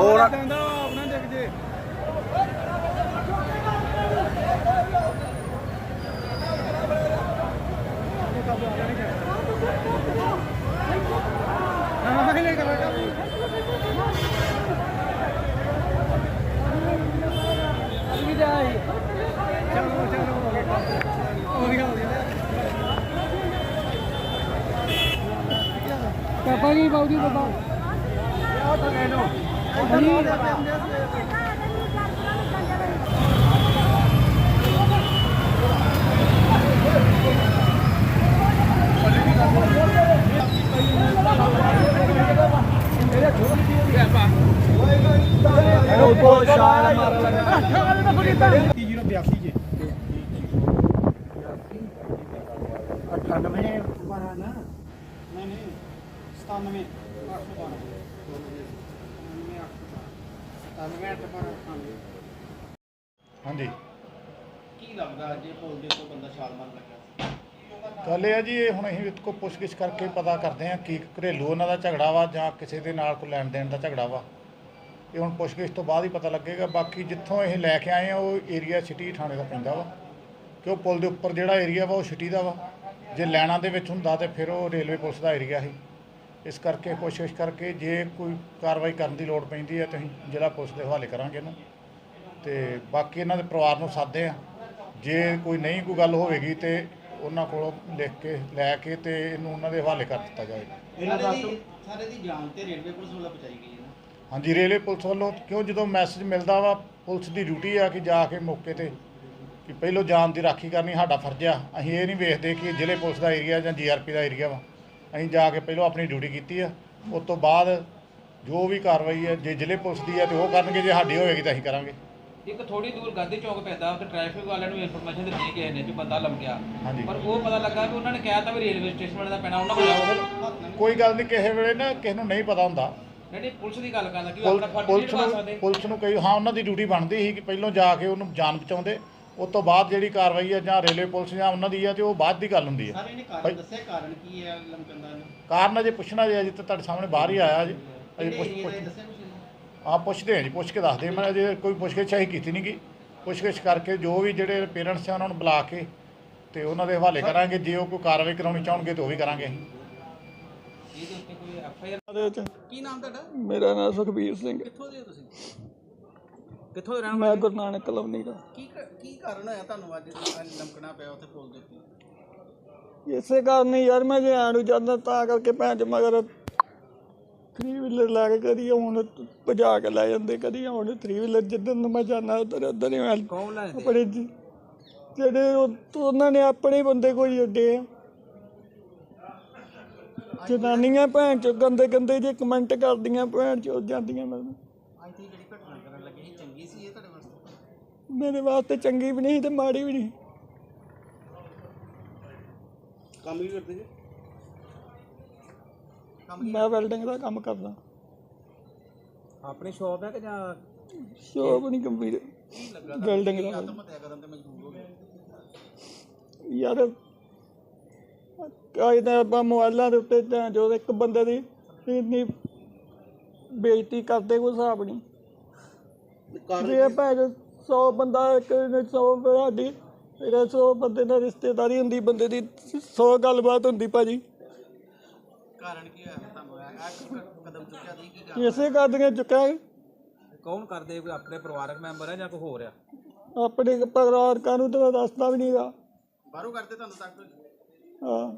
ਥੋੜਾ ਦੰਦਾ ਆਪਣਾ ਡਿੱਗ ਜੇ ਹਾਂ ਹੀ ਲੈ ਕੇ ਬੈਠਾ ਕੀ ਜਾਈ ਚਲੋ ਚਲੋ ਹੋ ਗਿਆ ਹੋ ਗਿਆ ਹੋ ਗਿਆ ਪਾਪਾ ਜੀ ਬਾਉ ਜੀ ਬਾਬਾ ਆ ਤਾਂ ਲੈ ਲਓ ਇਧਰ ਲੋ ਦੇ ਉਹ ਬਹੁਤ ਸ਼ਾਨ ਮਾਰ ਲੱਗਾ 3082 ਜੇ 98 ਬਾਰਾ ਨਾ ਨਹੀਂ ਨਹੀਂ 97 ਹਾਂਜੀ। ਕੀ ਲੱਗਦਾ ਜੇ ਪੁਲ ਦੇ ਉੱਤੇ ਬੰਦਾ ਛਾਲ ਮਾਰਨ ਲੱਗਾ ਗੱਲ ਇਹ ਆ ਜੀ ਇਹ ਹੁਣ ਅਸੀਂ ਇਹਦੇ ਕੋਲ ਪੁੱਛਗਿੱਛ ਕਰਕੇ ਪਤਾ ਕਰਦੇ ਹਾਂ ਕੀ ਘਰੇਲੂ ਉਹਨਾਂ ਦਾ ਝਗੜਾ ਵਾ ਜਾਂ ਕਿਸੇ ਦੇ ਨਾਲ ਕੋਈ ਲੈਣ ਦੇਣ ਦਾ ਝਗੜਾ ਵਾ। ਇਹ ਹੁਣ ਪੁੱਛਗਿੱਛ ਤੋਂ ਬਾਅਦ ਹੀ ਪਤਾ ਲੱਗੇਗਾ ਬਾਕੀ ਜਿੱਥੋਂ ਇਹ ਲੈ ਕੇ ਆਏ ਆ ਉਹ ਏਰੀਆ ਸਿਟੀ ਥਾਣੇ ਦਾ ਪੈਂਦਾ ਵਾ। ਕਿ ਉਹ ਪੁਲ ਦੇ ਉੱਪਰ ਜਿਹੜਾ ਏਰੀਆ ਵਾ ਉਹ ਸਿਟੀ ਦਾ ਵਾ। ਜੇ ਲੈਣਾ ਦੇ ਵਿੱਚ ਹੁੰਦਾ ਤੇ ਫਿਰ ਉਹ ਰੇਲਵੇ ਪੁਲਿਸ ਦਾ ਏਰੀਆ ਸੀ। ਇਸ ਕਰਕੇ ਕੋਸ਼ਿਸ਼ ਕਰਕੇ ਜੇ ਕੋਈ ਕਾਰਵਾਈ ਕਰਨ ਦੀ ਲੋੜ ਪੈਂਦੀ ਹੈ ਤਾਂ ਅਸੀਂ ਜ਼ਿਲ੍ਹਾ ਪੁਲਿਸ ਦੇ ਹਵਾਲੇ ਕਰਾਂਗੇ ਇਹਨੂੰ। ਤੇ ਬਾਕੀ ਇਹਨਾਂ ਦੇ ਪਰਿਵਾਰ ਨੂੰ ਸਾਦੇ ਆ ਜੇ ਕੋਈ ਨਹੀਂ ਕੋਈ ਗੱਲ ਹੋਵੇਗੀ ਤੇ ਉਹਨਾਂ ਕੋਲੋਂ ਲਿਖ ਕੇ ਲੈ ਕੇ ਤੇ ਇਹਨੂੰ ਉਹਨਾਂ ਦੇ ਹਵਾਲੇ ਕਰ ਦਿੱਤਾ ਜਾਏਗਾ ਸਾਰੇ ਦੀ ਸਾਰੇ ਦੀ ਜਾਨ ਤੇ ਰੇਲਵੇ ਪੁਲਿਸ ਵੱਲੋਂ ਬਚਾਈ ਗਈ ਹੈ ਨਾ। ਹਾਂਜੀ ਰੇਲਵੇ ਪੁਲਿਸ ਵੱਲੋਂ ਕਿਉਂ ਜਦੋਂ ਮੈਸੇਜ ਮਿਲਦਾ ਵਾ ਪੁਲਿਸ ਦੀ ਡਿਊਟੀ ਆ ਕਿ ਜਾ ਕੇ ਮੌਕੇ ਤੇ ਕਿ ਪਹਿਲੋਂ ਜਾਨ ਦੀ ਰਾਖੀ ਕਰਨੀ ਸਾਡਾ ਫਰਜ਼ ਆ। ਅਸੀਂ ਇਹ ਨਹੀਂ ਵੇਖਦੇ ਕਿ ਜ਼ਿਲ੍ਹੇ ਪੁਲਿਸ ਦਾ ਏਰੀਆ ਜਾਂ ਜੀਆਰਪੀ ਦਾ ਏਰੀਆ ਵਾ। ਅਸੀਂ ਜਾ ਕੇ ਪਹਿਲੋਂ ਆਪਣੀ ਡਿਊਟੀ ਕੀਤੀ ਆ ਉਸ ਤੋਂ ਬਾਅਦ ਜੋ ਵੀ ਕਾਰਵਾਈ ਹੈ ਜੇ ਜ਼ਿਲ੍ਹੇ ਪੁਲਿਸ ਦੀ ਆ ਤੇ ਉਹ ਕਰਨਗੇ ਜੇ ਸਾਡੀ ਹੋਵੇਗੀ ਤਾਂ ਅਸੀਂ ਕਰਾਂਗੇ। ਇੱਕ ਥੋੜੀ ਦੂਰ ਗਾਂਧੀ ਚੌਕ ਪੈਂਦਾ ਉੱਥੇ ਟ੍ਰੈਫਿਕ ਵਾਲਿਆਂ ਨੂੰ ਇਨਫੋਰਮੇਸ਼ਨ ਦਿੱਤੀ ਕਿਸੇ ਨੇ ਕਿ ਬੰਦਾ ਲੰਘਿਆ। ਹਾਂਜੀ। ਪਰ ਉਹ ਪਤਾ ਲੱਗਾ ਕਿ ਉਹਨਾਂ ਨੇ ਕਿਹਾ ਤਾਂ ਵੀ ਰੇਲਵੇ ਸਟੇਸ਼ਨ ਵਾਲੇ ਦਾ ਪੈਣਾ ਉਹਨਾਂ ਕੋਲ ਕੋਈ ਗੱਲ ਨਹੀਂ ਕਿਸੇ ਵੇਲੇ ਨਾ ਕਿਸੇ ਨੂੰ ਨਹੀਂ ਪਤਾ ਹੁੰਦਾ। ਨਹੀਂ ਨਹੀਂ ਪੁਲਿਸ ਦੀ ਗੱਲ ਕਰਦਾ ਕਿ ਉਹ ਪੁਲ- ਆਪਣਾ ਫਰਜ਼ ਨਹੀਂ ਪੁਲਿਸ ਨਿਭਾ ਨੂੰ ਸਕਦੇ। ਪੁਲਿਸ ਨੂੰ ਕਈ ਹਾਂ ਉਹਨਾਂ ਦੀ ਡਿਊਟੀ ਬਣਦੀ ਸੀ ਕਿ ਪਹਿਲੋਂ ਜਾ ਕੇ ਉਹਨੂੰ ਜਾਨ ਬਚਾਉਂਦੇ। ਉਸ ਤੋਂ ਬਾਅਦ ਜਿਹੜੀ ਕਾਰਵਾਈ ਹੈ ਜਾਂ ਰੇਲਵੇ ਪੁਲਿਸ ਜਾਂ ਉਹਨਾਂ ਦੀ ਹੈ ਤੇ ਉਹ ਬਾਅਦ ਦੀ ਗੱਲ ਹੁੰਦੀ ਹੈ ਸਾਰੇ ਕਾਰਨ ਦੱਸਿਆ? ਕਾਰਨ ਕੀ ਹੈ ਲੰਕਨ ਦਾ ਕਾਰਨ ਅਜੇ ਪੁੱਛਣਾ ਜੇ ਅਜੇ ਤਾਂ ਤੁਹਾਡੇ ਸਾਹਮਣੇ ਬਾਹਰ ਹੀ ਆਇਆ ਜੀ ਅਜੇ ਪੁੱਛ ਇਹ ਪੁੱਛ ਦੱਸਿਆ ਕੁਛ ਨਹੀਂ ਆ ਪੁੱਛਦੇ ਹਾਂ ਜੀ ਪੁੱਛ ਕੇ ਦੱਸਦੇ। ਮੈਂ ਅਜੇ ਕੋਈ ਪੁੱਛਗਿੱਛ ਅਸੀਂ ਕੀਤੀ ਨਹੀਂ ਗੀ ਪੁੱਛਗਿੱਛ ਕਰਕੇ ਜੋ ਵੀ ਜਿਹੜੇ ਪੇਰੈਂਟਸ ਆ ਉਹਨਾਂ ਨੂੰ ਬੁਲਾ ਕੇ ਤੇ ਉਹਨਾਂ ਦੇ ਹਵਾਲੇ ਕਰਾਂਗੇ ਜੇ ਉਹ ਕੋਈ ਕਾਰਵਾਈ ਕਰਾਉਣੀ ਚਾਹਣਗੇ ਤਾਂ ਉਹ ਵੀ ਕਰਾਂਗੇ। ਅਸੀਂ ਇਹਦੇ ਉੱਤੇ ਕੋਈ ਐਫ ਆਈ ਆਰ ਦੇ ਵਿੱਚ ਕੀ ਨਾਮ ਤੁਹਾਡਾ? ਮੇਰਾ ਨਾਮ ਸੁਖਬੀਰ ਸਿੰਘ। ਕਿੱਥੋਂ ਦੇ ਹੋ ਤੁਸੀਂ? ਕਿੱਥੋਂ ਦੇ ਰਹਿਣ ਮੈਂ ਗੁਰੂ ਨਾਨਕ ਕਲੋਨੀ ਦਾ। ਕੀ ਕ- ਕੀ ਕਾਰਨ ਹੋਇਆ ਤੁਹਾਨੂੰ ਅੱਜ ਲੰਕਣਾ ਪਿਆ ਉੱਥੇ ਪੁਲ ਦੇ ਉੱਤੇ ਇਸੇ ਕਾਰਨ ਹੀ ਯਾਰ ਮੈਂ ਜੇ ਆਣੂ ਜਾਂਦਾ ਤਾਂ ਕਰਕੇ ਭੈਣ ਚ ਮਗਰ ਥਰੀ ਵੀਲਰ ਲੈ ਕੇ ਕਦੀ ਹੁਣ ਭਜਾ ਕੇ ਲੈ ਜਾਂਦੇ ਕਦੀ ਹੁਣ ਥਰੀ ਵੀਲਰ ਜਿੱਦਣ ਨੂੰ ਮੈਂ ਜਾਂਦਾ ਉਧਰ ਉਧਰ ਹੀ ਮੈਂ ਕੌਣ ਲੈ ਜਾਂਦੇ? ਆਪਣੇ ਜੀ- ਜਿਹੜੇ ਉਹ- ਉਹਨਾਂ ਨੇ ਆਪਣੇ ਬੰਦੇ ਕੋਈ ਅੱਡੇ ਆ। ਜਨਾਨੀਆਂ ਭੈਣ ਚੋ ਗੰਦੇ ਗੰਦੇ ਜੇ ਕਮੈਂਟ ਕਰਦੀਆਂ ਭੈਣ ਚੋ ਜਾਂਦੀਆਂ ਮੈਨੂੰ। ਅੱਜ ਘਟਨਾ ਕਰਨ ਲੱਗੇ ਸੀ ਚੰਗੀ ਸੀ ਇਹ ਤੁਹਾਡੇ ਵਾਸਤੇ? ਮੇਰੇ ਵਾਸਤੇ ਚੰਗੀ ਵੀ ਨਹੀਂ ਤੇ ਮਾੜੀ ਵੀ ਨਹੀਂ। ਕੰਮ ਵੀ ਕਰਦੇ ਜੀ? ਮੈਂ ਵੈਲਡਿੰਗ ਦਾ ਕੰਮ ਕਰਦਾ। ਆਪਣੀ ਸ਼ਾਪ ਹੈ ਕਿ ਜਾਂ ਸ਼ੋਪ ਨਹੀਂ ਕੰਪਲੀਟ। ਵੈਲਡਿੰਗ ਦਾ ਆਤਮ ਹੱਤਿਆ ਕਰਨ ਤੇ ਮਜਬੂਰ ਹੋ ਗਏ? ਯਾਰ ਕਾਇ ਤਾਂ ਆਪਾਂ ਮੋਬਾਈਲਾਂ ਦੇ ਉੱਤੇ ਤਾਂ ਜੋ ਇੱਕ ਬੰਦੇ ਦੀ ਇੰਨੀ ਬੇਇੱਜ਼ਤੀ ਕਰਦੇ ਕੋਈ ਹਿਸਾਬ ਨਹੀਂ। ਜੇ ਭੈਣ 100 ਬੰਦਾ ਇੱਕ 100 ਸਾਡੀ ਇਹਦਾ 100 ਬੰਦੇ ਨਾਲ ਰਿਸ਼ਤੇਦਾਰੀ ਹੁੰਦੀ ਬੰਦੇ ਦੀ 100 ਗੱਲਬਾਤ ਹੁੰਦੀ ਭਾਜੀ। ਕਾਰਨ ਕੀ ਹੋਇਆ? ਤੁਹਾਨੂੰ ਇਹ ਇਹ ਕਦਮ ਚੁੱਕਿਆ ਦੀ ਕੀ ਕਾਰਨ ਇਸੇ ਕਰਦੀਆਂ ਚੁੱਕਿਆ ਕੌਣ ਕਰਦੇ ਕੋਈ ਆਪਣੇ ਪਰਿਵਾਰਕ ਮੈਂਬਰ ਹੈ ਜਾਂ ਕੋਈ ਹੋਰ ਆ? ਆਪਣੇ ਪਰਿਵਾਰ ਨੂੰ ਤਾਂ ਦੱਸਦਾ ਵੀ ਨਹੀਂਗਾ ਬਾਹਰੋਂ ਕਰਦੇ ਤੁਹਾਨੂੰ ਤੱਕ ਹਾਂ।